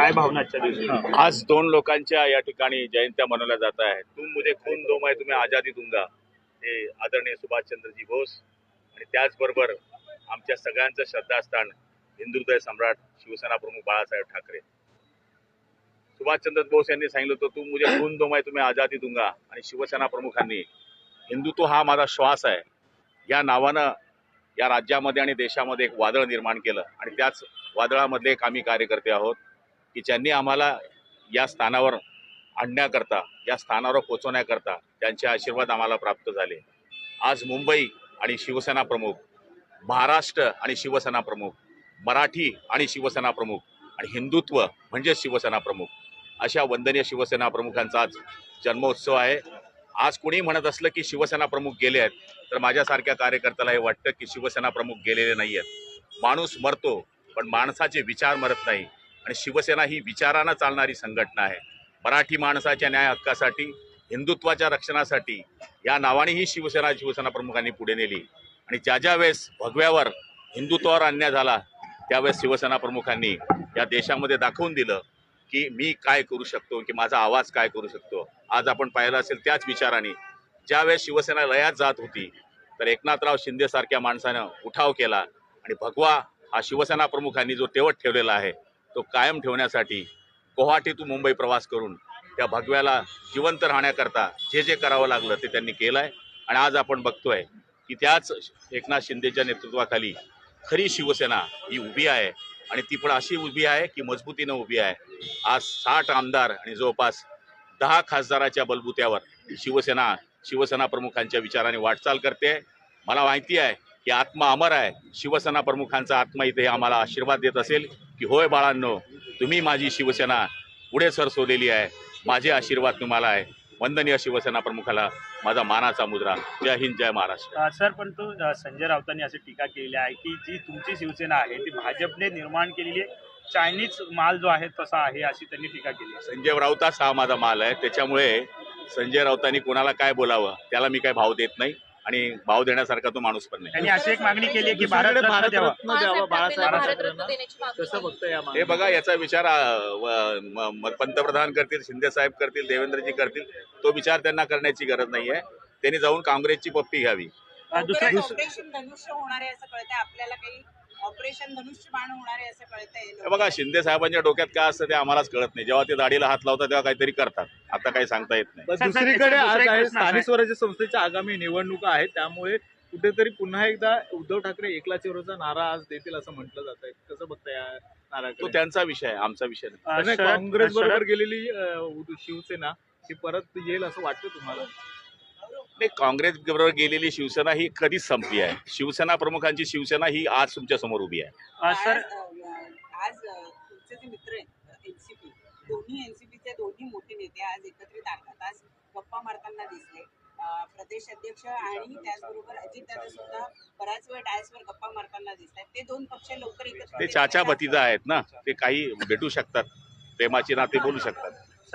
काय भावना आजच्या दिवशी? आज दोन लोकांच्या या ठिकाणी जयंत्या मनवल्या जात आहे तुम मुझे खून दो मैं तुम्ही आजादी दूंगा. हे आदरणीय सुभाषचंद्रजी बोस आणि त्याचबरोबर आमच्या सगळ्यांचं श्रद्धास्थान हिंदुहृदय सम्राट शिवसेना प्रमुख बाळासाहेब ठाकरे. सुभाषचंद्र बोस यांनी सांगितलं होतं तू मुझे खून दो मैं तुम्ही आजादी दूंगा. आणि शिवसेना प्रमुखांनी हिंदुत्व हा माझा श्वास आहे. या नावानं या राज्यामध्ये आणि देशामध्ये एक वादळ निर्माण केलं आणि त्याच वादळामध्ये एक आम्ही कार्यकर्ते आहोत. की ज्यांनी आम्हाला या स्थानावर आणण्याकरता या स्थानावर पोचवण्याकरता त्यांचे आशीर्वाद आम्हाला प्राप्त झाले. आज मुंबई आणि शिवसेना प्रमुख महाराष्ट्र आणि शिवसेना प्रमुख मराठी आणि शिवसेना प्रमुख आणि हिंदुत्व म्हणजे शिवसेना प्रमुख अशा वंदनीय शिवसेना प्रमुखांचा आज जन्मोत्सव आहे. आज कोणी म्हणत असलं की शिवसेना प्रमुख गेले आहेत तर माझ्यासारख्या कार्यकर्त्याला हे वाटतं की शिवसेना प्रमुख गेलेले नाही आहेत माणूस मरतो पण माणसाचे विचार मरत नाही. आणि शिवसेना ही विचारानं चालणारी संघटना आहे. मराठी माणसाच्या न्याय हक्कासाठी हिंदुत्वाच्या रक्षणासाठी या नावाने ही शिवसेना शिवसेना प्रमुखांनी पुढे नेली. आणि ज्या ज्या वेळेस भगव्यावर हिंदुत्वावर अन्याय झाला त्यावेळेस शिवसेना प्रमुखांनी या देशामध्ये दाखवून दिलं की मी काय करू शकतो की माझा आवाज काय करू शकतो. आज आपण पाहिलं असेल त्याच विचाराने ज्यावेळेस शिवसेना लयात जात होती तर एकनाथराव शिंदेसारख्या माणसानं उठाव केला. आणि भगवा हा शिवसेना प्रमुखांनी जो तेवट ठेवलेला आहे तो कायम ठेवण्यासाठी गुवाहाटी टू मुंबई प्रवास करून त्या भगव्याला जिवंत राहण्याकरता जे जे करावं लागलं ते त्यांनी केलं आहे आणि आज आपण बघतोय की त्याच एकनाथ शिंदेच्या नेतृत्वाखाली खरी शिवसेना ही उभी आहे. आणि ती पण अशी उभी आहे की मजबूतीनं उभी आहे. आज साठ आमदार आणि जवळपास दहा खासदाराच्या बलबुत्यावर शिवसेना शिवसेना प्रमुखांच्या विचाराने वाटचाल करते. मला माहिती आहे की आत्मा अमर आहे. शिवसेना प्रमुखांचा आत्मा इथे आम्हाला आशीर्वाद देत असेल. की होय बाळांनो तुम्ही माझी शिवसेना पुढे सरसवलेली आहे माझे आशीर्वाद तुम्हाला आहे. वंदनीय शिवसेना प्रमुखाला माझा मानाचा मुद्रा. जय हिंद जय महाराष्ट्र. सर पण तो संजय राऊतांनी अशी टीका केलेली आहे की जी तुमची शिवसेना आहे ती भाजपने निर्माण केलेली आहे. चायनीज माल जो आहे तसा आहे अशी त्यांनी टीका केली. संजय राऊताच हा माझा माल आहे. त्याच्यामुळे संजय राऊतांनी कोणाला काय बोलावं त्याला मी काय भाव देत नाही. आणि भाव देण्यासारखा तो माणूस पण नाही. त्यांनी अशी एक मागणी केली आहे की द्यावा भारतरत्न द्यावा. बाळासाहेब कसं. बघतं या हे? बघा याचा विचार अं, व- म- म- पंतप्रधान करतील शिंदे साहेब करतील देवेंद्रजी करतील तो विचार त्यांना करण्याची गरज नाहीये. त्यांनी जाऊन काँग्रेसची पप्पी घ्यावी. अ, लवकरच ऑपरेशन धनुष्य होणार आहे असं कळतंय. आपल्याला काही ऑपरेशन धनुष्य बाण होणार आहे असं कळतंय हे बघा शिंदे साहेबांच्या डोक्यात काय असतं ते आम्हालाच कळत नाही. जेव्हा ते दाढीला हात लावतात तेव्हा काहीतरी करतात. आता काही सांगता येत नाही. पण दुसरीकडे दुसरा आज आहे. स्थानिक स्वराज्य संस्थेच्या आगामी निवडणुका आहेत त्यामुळे कुठेतरी पुन्हा एकदा उद्धव ठाकरे एकला चिरोचा नारा आज देतील असं म्हटलं जात आहे. कसं बघता या तो नाराकडे त्यांचा विषय आहे आमचा विषय नाही. अ, नाही, शरद- काँग्रेस बरोबर शरद- गेलेली अं, शिवसेना ही परत येईल असं वाटतं तुम्हाला? नाही काँग्रेस बरोबर गेलेली शिवसेना ही कधीच संपली आहे. शिवसेना प्रमुखांची शिवसेना ही आज तुमच्यासमोर उभी आहे. सर? आज तुमचे जे मित्र आहेत एनसीपी दोन्ही एनसीपीचे दोन्ही मोठे नेते आज एकत्रित आहेत आज गप्पा मारताना दिसले. प्रदेश अध्यक्ष आणि त्याचबरोबर अजितदादा सुद्धा बराच वेळ डायसवर गप्पा मारताना दिसत आहेत ते दोन पक्ष लवकर एकत्र ते चाचा भतीजा आहेत ना ते काही भेटू शकतात. प्रेमाची नाते बोलू शकतात.